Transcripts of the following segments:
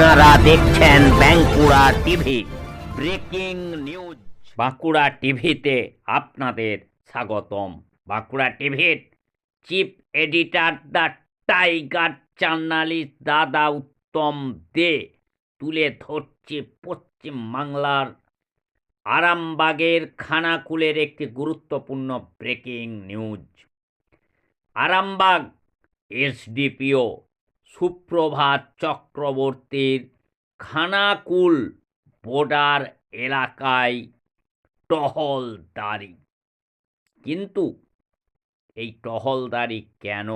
আপনারা দেখছেন Bankura TV. Breaking news. Bankura টিভিতে আপনাদের স্বাগতম। বাঁকুড়া টিভির chief editor the tiger journalist দাদা উত্তম দে তুলে ধরছে পশ্চিম বাংলার আরামবাগের খানাকুলের একটি গুরুত্বপূর্ণ ব্রেকিং নিউজ। আরামবাগ এসডিপিও সুপ্রভাত চক্রবর্তীর খানাকুল বর্ডার এলাকায় টহলদারি। কিন্তু এই টহলদারি কেন?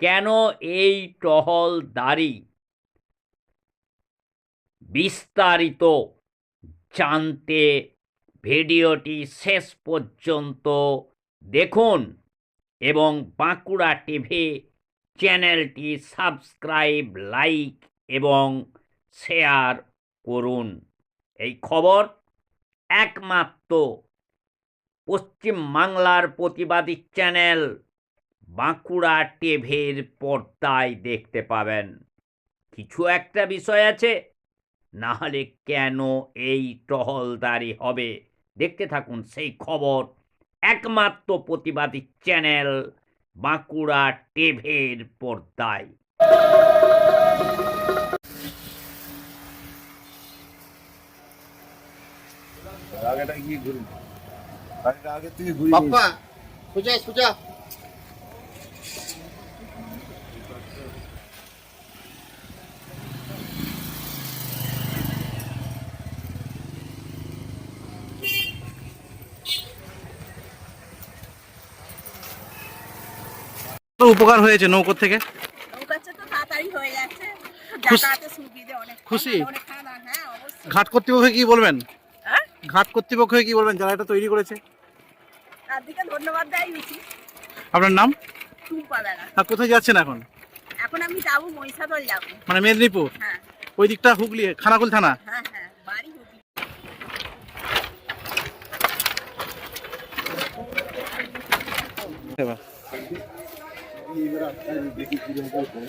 কেন এই টহলদারি? বিস্তারিত জানতে ভিডিওটি শেষ পর্যন্ত দেখুন এবং বাঁকুড়া টিভি চ্যানেলটি সাবস্ক্রাইব, লাইক এবং শেয়ার করুন। এই খবর একমাত্র পশ্চিম বাংলার প্রতিবাদী চ্যানেল বাঁকুড়া টিভির পর্দায় দেখতে পাবেন। কিছু একটা বিষয় আছে, না হলে কেন এই টহলদারি হবে? দেখতে থাকুন সেই খবর একমাত্র প্রতিবাদী চ্যানেল বাঁকুড়া টেভের পর্দায়। আগেটা কি ঘুরি আগে থেকে ঘুরি সোজা সোজা উপকার হয়েছে নৌকোর থেকে? খুশ- হ্যাঁ ঘাট কর্তৃপক্ষকে কি বলবেন? হ্যাঁ? ঘাট কর্তৃপক্ষকে কি বলবেন? যারা এটা তৈরি করেছে? ধন্যবাদ আপনার নাম? আর কোথায় যাচ্ছেন এখন? এখন আমি যাব মহিষাদল যাব। মানে মেদিনীপুর? হ্যাঁ। ওই দিকটা হুগলি খানাকুল থানা? হ্যাঁ হ্যাঁ বাড়ি হুগলি। এবার দেখি কীরকম করে।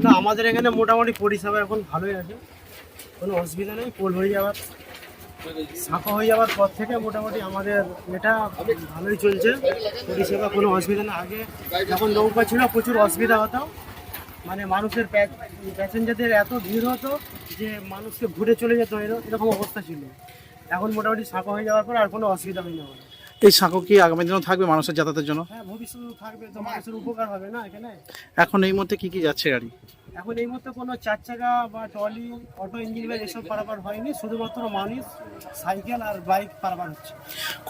না, আমাদের এখানে মোটামুটি পরিষেবা এখন ভালোই আছে। কোনো অসুবিধা নেই পোল হয়ে যাওয়ার শাখা হয়ে যাওয়ার পর থেকে মোটামুটি আমাদের এটা ভালোই চলছে। পরিষেবা কোনো অসুবিধা না আগে যখন নৌকা ছিল, প্রচুর অসুবিধা হতো। মানে মানুষের প্যাসেঞ্জারদের এত ভিড় হতো যে মানুষকে ঘুরে চলে যেত, এরকম অবস্থা ছিল। এখন মোটামুটি শাখা হয়ে যাওয়ার পর আর কোনো অসুবিধা হয় না। এই সাঁকো কি আগামী দিনও থাকবে মানুষের যাতায়াতের জন্য? হ্যাঁ ভবিষ্যতে থাকবে তো মানুষের উপকার হবে না এখানে? এখন এই মুহূর্তে কি কি যাচ্ছে গাড়ি? এখন এই মুহূর্তে কোনো চার চাকা বা ট্রলি অটো ইঞ্জিন ভ্যান এসব পারাপার হয়নি শুধুমাত্র মানুষ সাইকেল আর বাইক পারাপার হচ্ছে।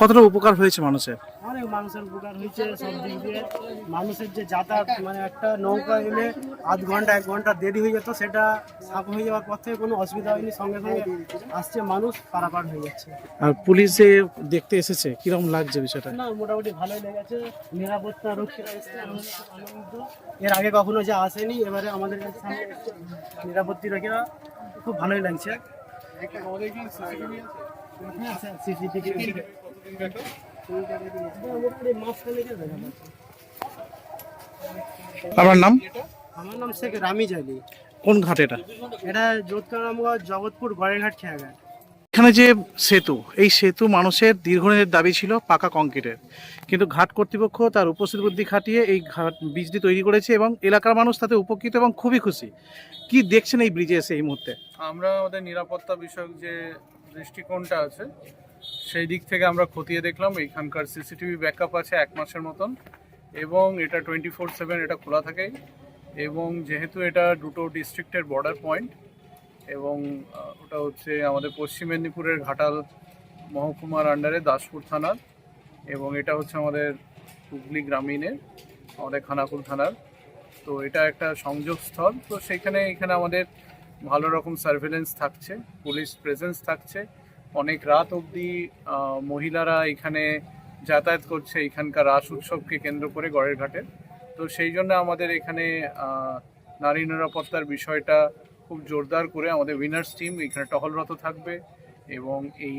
কতটা উপকার হয়েছে মানুষের? অনেক মানুষের উপকার হয়েছে সব দিক দিয়ে। মানুষের যে যাতায়াত মানে একটা নৌকা এলে আধ ঘণ্টা এক ঘণ্টা দেরি হয়ে যেত সেটা সাফ হয়ে যাওয়ার পর থেকে কোনো অসুবিধা হয়নি সঙ্গে সঙ্গে আসছে মানুষ পারাপার হয়ে যাচ্ছে। আর পুলিশে দেখতে এসেছে কীরকম লাগছে বিষয়টা? না মোটামুটি ভালোই লেগেছে। নিরাপত্তা রক্ষীরা এসছে আনন্দিত। এর আগে কখনো যা আসেনি এবারে আমাদের। নিরাপত্তি রেখে খুব ভালোই লাগছে। আপনার নাম? আমার নাম শেখ রামি জালি কোন ঘাট এটা? এটা যোধকারামগঞ্জ জগৎপুর গড়েঘাট খেয়াঘাট। এখানে যে সেতু, এই সেতু মানুষের দীর্ঘদিনের দাবি ছিল পাকা কংক্রিটের। কিন্তু ঘাট কর্তৃপক্ষ তার উপস্থিত বুদ্ধি খাটিয়ে এই ঘাট ব্রিজটি তৈরি করেছে এবং এলাকার মানুষ তাতে উপকৃত এবং খুবই খুশি। কি দেখছেন এই ব্রিজে এসে এই মুহূর্তে? আমরা আমাদের নিরাপত্তা বিষয়ক যে দৃষ্টিকোণটা আছে, সেই দিক থেকে আমরা খতিয়ে দেখলাম। এখানকার সিসিটিভি ব্যাকআপ আছে এক মাসের মতন এবং এটা টোয়েন্টি ফোর সেভেন এটা খোলা থাকে এবং যেহেতু এটা দুটো ডিস্ট্রিক্টের বর্ডার পয়েন্ট এবং ওটা হচ্ছে আমাদের পশ্চিম মেদিনীপুরের ঘাটাল মহকুমার আন্ডারে দাসপুর থানার এবং এটা হচ্ছে আমাদের হুগলি গ্রামীণের, আমাদের খানাকুল থানার। তো এটা একটা সংযোগস্থল তো সেখানে, এখানে আমাদের ভালো রকম সার্ভেলেন্স থাকছে পুলিশ প্রেজেন্স থাকছে। অনেক রাত অবধি মহিলারা এখানে যাতায়াত করছে এখানকার রাস উৎসবকে কেন্দ্র করে গড়ের ঘাটে। তো সেই জন্য আমাদের এখানে নারী নিরাপত্তার বিষয়টা খুব জোরদার করে আমাদের উইনার্স টিম এখানে টহলরত থাকবে এবং এই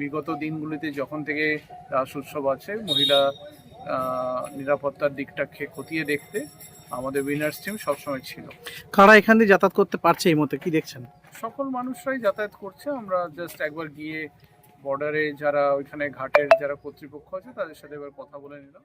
বিগত দিনগুলিতে যখন থেকে রাস উৎসব আছে মহিলা নিরাপত্তার দিকটাকে খতিয়ে দেখতে আমাদের উইনার্স টিম সবসময় ছিল। কারা এখান দিয়ে যাতায়াত করতে পারছে এই মুহূর্তে? কি দেখছেন? সকল মানুষরাই যাতায়াত করছে। আমরা জাস্ট একবার গিয়ে বর্ডারে যারা ওইখানে ঘাটের যারা কর্তৃপক্ষ আছে তাদের সাথে এবার কথা বলে নিলাম।